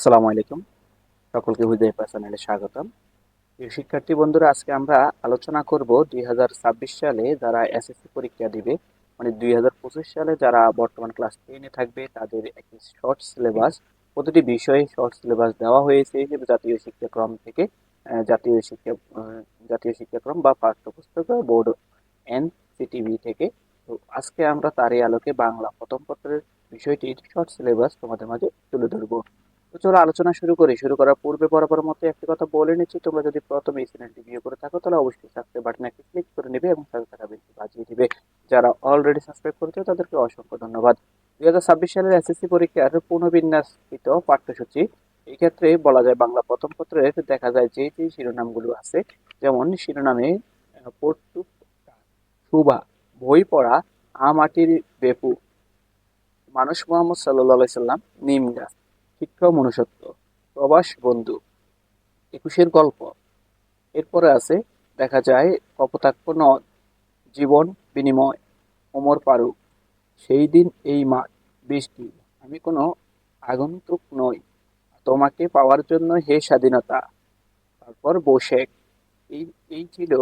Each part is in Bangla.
আসসালামু আলাইকুম। সকলকে হুদয় চ্যানেলে স্বাগতম। শিক্ষার্থী বন্ধুরা, আজকে আমরা আলোচনা করব দুই হাজার ছাব্বিশ সালে যারা এসএসসি পরীক্ষা দিবে মানে দুই হাজার পঁচিশ সালে যারা বর্তমান ক্লাস টেনে থাকবে, তাদের একটি শর্ট সিলেবাস প্রতিটি বিষয়ে শর্ট সিলেবাস দেওয়া হয়েছে জাতীয় শিক্ষাক্রম থেকে জাতীয় শিক্ষা জাতীয় শিক্ষাক্রম বা পাঠ্যপুস্তক বোর্ড এন সিটিভি থেকে। তো আজকে আমরা তারই আলোকে বাংলা প্রথম পত্রের বিষয়টির শর্ট সিলেবাস তোমাদের মাঝে তুলে ধরবো। তো চলো আলোচনা শুরু করি। শুরু করার পূর্বে বরাবর মতো একটি কথা বলে নিচ্ছি। তোমরা যদি প্রথমে এই চ্যানেলটি ভিউ করে থাকো, তাহলে অবশ্যই সাবস্ক্রাইব বাটনে একটি ক্লিক করে নেবে এবং সাথে থাকা বেলটি বাজিয়ে দিবে। যারা অলরেডি সাবস্ক্রাইব করেছে, তাদেরকে অসংখ্য ধন্যবাদ। দুই হাজার ছাব্বিশ সালের এসএসসি পরীক্ষার পুনর্বিন্যাসিত পাঠ্যসূচি। এই ক্ষেত্রে বলা যায় বাংলা প্রথম পত্রের দেখা যায় যে যে শিরোনামগুলো আছে, যেমন শিরোনামে পড়তু সুভা বই পড়া আমাটির বেপু, মানুষ মোহাম্মদ সাল্লাহ সাল্লাম, নিম গাছ। শিক্ষা মনুষ্যত্ব। প্রবাস বন্ধু। একুশের গল্প। এরপরে আছে, দেখা যায় কপোতাক্ষ নদ জীবন বিনিময়। ওমর ফারুক, সেই দিন এই মাঠ বৃষ্টি। আমি কোনো আগন্তুক নই। তোমাকে পাওয়ার জন্য হে স্বাধীনতা। তারপর বৈশেখ। এই এই ছিল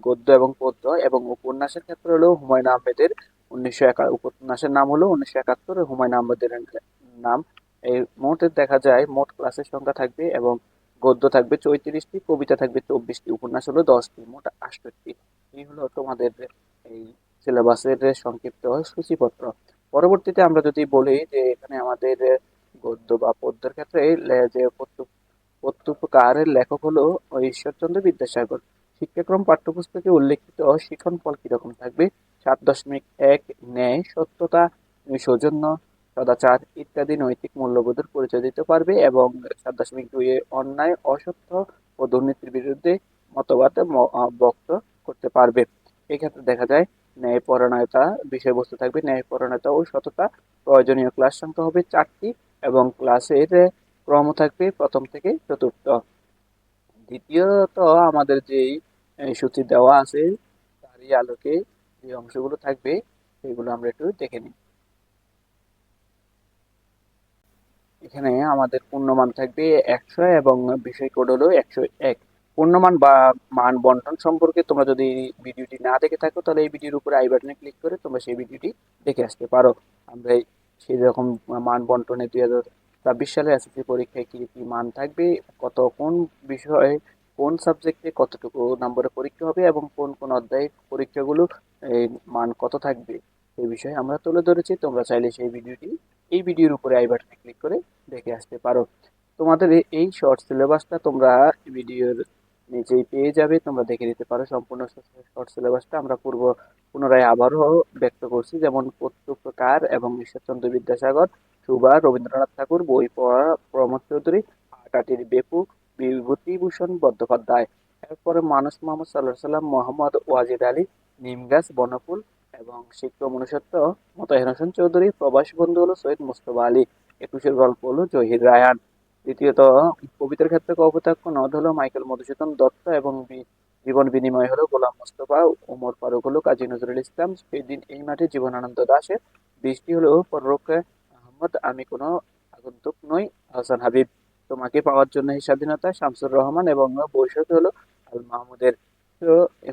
গদ্য এবং পদ্য এবং উপন্যাসের ক্ষেত্রে হলো হুমায়ুন আহমেদের উনিশশো একা উপন্যাসের নাম হলো উনিশশো একাত্তর হুমায়ুন আহমেদের নাম। এই মোটে দেখা যায় মোট ক্লাসের সংখ্যা থাকবে এবং গদ্য থাকবে চৌত্রিশটি, কবিতা থাকবে চব্বিশটি, উপন্যাস হলো দশটি, মোট আটষট্টি। এই হলো তোমাদের এই সিলেবাসের সংক্ষিপ্ত সূচিপত্র। পরবর্তীতে আমরা যদি বলি যে এখানে আমাদের গদ্য বা পদ্যের ক্ষেত্রে যে পদ্যকারের লেখক হলো ঈশ্বরচন্দ্র বিদ্যাসাগর। শিক্ষাক্রম পাঠ্যপুস্তকে উল্লেখিত শিখন ফল কীরকম থাকবে? সাত দশমিক এক, ন্যায়, সত্যতা, সৌজন্য সদাচার ইত্যাদি নৈতিক মূল্যবোধের পরিচয় দিতে পারবে এবং সাত দশমিক দুই অন্যায়, অসত্য ও দুর্নীতির বিরুদ্ধে মতবাদ বক্ত করতে পারবে। এক্ষেত্রে দেখা যায়, ন্যায়পরায়ণতা বিষয়বস্তু থাকবে। ন্যায়পরায়ণতা ও সততা প্রয়োজনীয় ক্লাস সংখ্যা হবে চারটি এবং ক্লাসের ক্রম থাকবে প্রথম থেকে চতুর্থ। দ্বিতীয়ত, আমাদের যেই সূচি দেওয়া আছে, তারই আলোকে যে অংশগুলো থাকবে, সেগুলো আমরা একটু দেখে নিই। এখানে আমাদের পূর্ণমান থাকবে একশো এবং বিষয় কোড হলো একশো এক। পূর্ণমান বা মান বন্টন সম্পর্কে তোমরা যদি ভিডিওটি না দেখে থাকো, তাহলে এই ভিডিওর উপরে আই বাটনে ক্লিক করে তোমরা সেই ভিডিওটি দেখে আসতে পারো। আমরা সেই রকম মান বন্টনে দুই হাজার ছাব্বিশ সালে এসএসসি পরীক্ষায় কী কী মান থাকবে, কত কোন বিষয়ে কোন সাবজেক্টে কতটুকু নম্বরে পরীক্ষা হবে এবং কোন কোন অধ্যায়ের পরীক্ষাগুলো মান কত থাকবে, সেই বিষয়ে আমরা তুলে ধরেছি। তোমরা চাইলে সেই ভিডিওটি এই ভিডিওর উপরে আই বাটনে ক্লিক করে দেখে আসতে পারো। তোমাদের এই শর্ট সিলেবাসটা তোমরা ভিডিওর নিচেই পেয়ে যাবে। তোমরা দেখে নিতে পারো সম্পূর্ণ শর্ট সিলেবাসটা আমরা পূর্ব পুনরায় আবারও ব্যক্ত করছি, যেমন প্রত্যুপকার এবং ঈশ্বরচন্দ্র বিদ্যাসাগর, সুবা, রবীন্দ্রনাথ ঠাকুর, বই পড়া প্রমোদ চৌধুরী আটাটির বেপু, বিভূতিভূষণ বন্দ্যোপাধ্যায়। এরপরে মানুষ মোহাম্মদ সাল্লাহ সাল্লাম মোহাম্মদ ওয়াজিদ আলী নিমগাছ বনফুল এবং শিক্ষা মনুষ্যত্ব মোতাহিন হোসেন চৌধুরী প্রবাস বন্ধু হলো সৈয়দ মুস্তফা আলী। একুশের গল্প হলো জহির রায়ান দ্বিতীয়ত, কবিতার ক্ষেত্রে কপোতাক্ষ নদ হলো মাইকেল মধুসূদন দত্ত এবং জীবন বিনিময় হলো গোলাম মোস্তফা ওমর ফারুক হলো কাজী নজরুল ইসলাম সেই দিন এই মাঠে জীবনানন্দ দাসের বৃষ্টি হলো ফররুখ আহমদ, আমি কোনো আগন্তুক নই, হাসান হাবিব। তোমাকে পাওয়ার জন্য এই স্বাধীনতা শামসুর রহমান এবং বৈশাখ হলো আল মাহমুদের।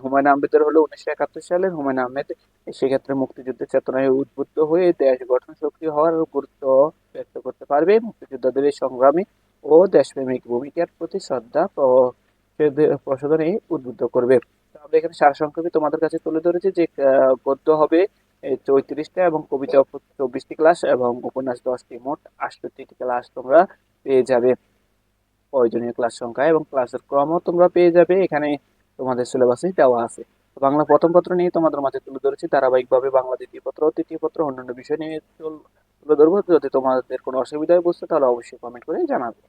হুমায়ুন আহমেদের হলো উনিশশো একাত্তর সালের হুমায়ুন আহমেদ সেক্ষেত্রে মুক্তিযুদ্ধের চেতনায় উদ্বুদ্ধ হয়ে দেশ গঠন শক্তি হওয়ার গুরুত্ব ব্যক্ত করতে পারবে। মুক্তিযোদ্ধাদের সংগ্রামী ও দেশপ্রেমিক ভূমিকার প্রতি শ্রদ্ধা প্রসদ- প্রশোধনে উদ্বুদ্ধ করবে। আমরা এখানে সারসংক্ষেপে তোমাদের কাছে তুলে ধরেছি যে গদ্য হবে চৌত্রিশটা এবং কবিতা চব্বিশটি ক্লাস এবং উপন্যাস দশটি, মোট আটষট্টিটি ক্লাস তোমরা পেয়ে যাবে। প্রয়োজনীয় ক্লাস সংখ্যা এবং ক্লাসের ক্রমও তোমরা পেয়ে যাবে। এখানে তোমাদের সিলেবাসে দেওয়া আছে। বাংলা প্রথম পত্র নিয়ে তোমাদের মাঝে তুলে ধরেছি, ধারাবাহিকভাবে বাংলা দ্বিতীয় পত্র তৃতীয় পত্র, অন্যান্য বিষয় নিয়ে তুলে ধরবো। যদি তোমাদের কোনো অসুবিধায় বুঝতে, তাহলে অবশ্যই কমেন্ট করে জানাবে।